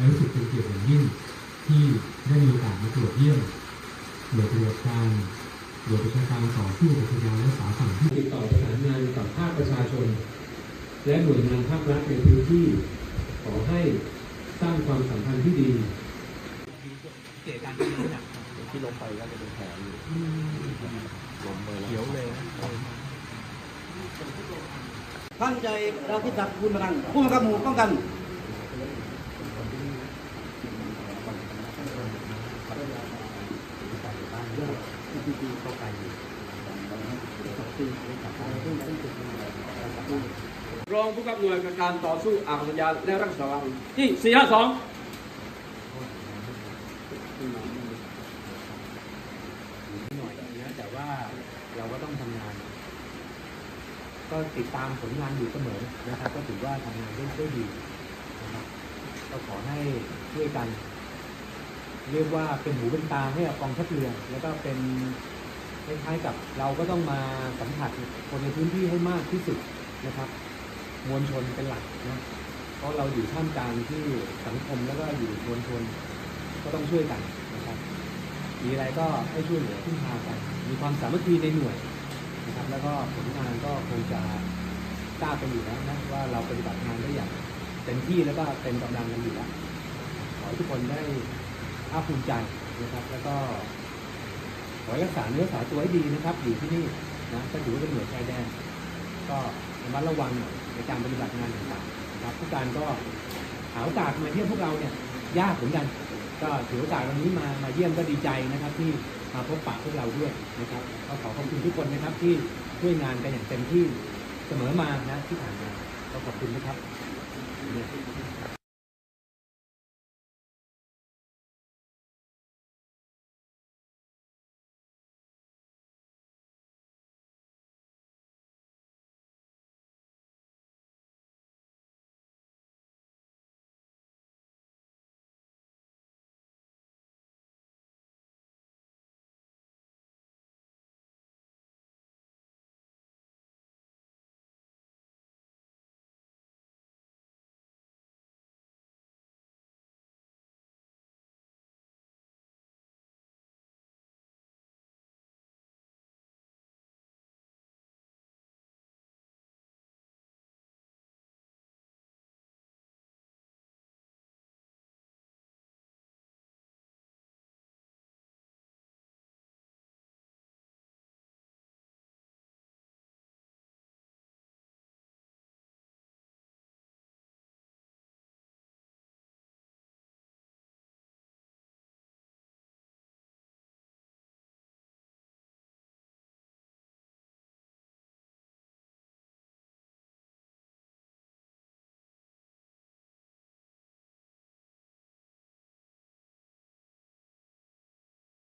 ยิ่งที่ได้มีโอกาสมาตรวจเยี่ยมหน่วยปฏิบัติการหน่วยประชาการต่อสู้กับพยานและสาฝั่งที่ติดต่อประสานงานกับภาคประชาชน และหน่วยงานภาครัฐในพื้นที่ขอให้สร้างความสัมพันธ์ที่ดีเกิดการที่หนักที่ลงไปก็จะเป็นแผลอยู่ลมไปแล้วเขียวเลยนะตั้งใจเราที่จับคุณมาดังผู้บังคับหมู่ป้องกัน รองผู้กำกับหน่วยการต่อสู้อางสัญาและรักษาวังที่ 452หน่อยนะแต่ว่าเราก็ต้องทำงาน ก็ติดตามผลงานอยู่เสมอนะครับ ก็ถือว่าทำงานได้ได้ดีนะครับก็ขอให้ช่วยกัน เรียกว่าเป็นหูเป็นตาให้กับกองทัพเรือแล้วก็เป็นคล้ายๆกับเราก็ต้องมาสัมผัสคนในพื้นที่ให้มากที่สุดนะครับ มวลชนเป็นหลักนะเพราะเราอยู่ท่ามกลางที่สังคมแล้วก็อยู่มวลชนก็ต้องช่วยกันนะครับมีอะไรก็ให้ช่วยเหลือพึ่งพากัน มีความสามัคคีในหน่วยนะครับ แล้วก็ผลงานก็คงจะทราบกันอยู่แล้วนะว่าเราปฏิบัติงานได้อย่างเต็มที่แล้วก็เต็มกำลังกันอยู่แล้วขอให้ทุกคนได้ ภาคภูมิใจนะครับ แล้วก็ขอรักษาเนื้อรักษาตัวให้ดีนะครับ อยู่ที่นี่นะก็ถือว่าเป็นหน่วยชายแดน ก็ระมัดระวังในการปฏิบัติงานต่างๆนะครับผู้การก็หาโอกาสมาเยี่ยมพวกเราเนี่ยยากเหมือนกัน ก็ถือโอกาสวันนี้มามาเยี่ยมก็ดีใจนะครับ ที่มาพบปะพวกเราด้วยนะครับก็ขอขอบคุณทุกคนนะครับที่ช่วยงานกันอย่างเต็มที่เสมอมานะที่ผ่านมาก็ขอบคุณนะครับ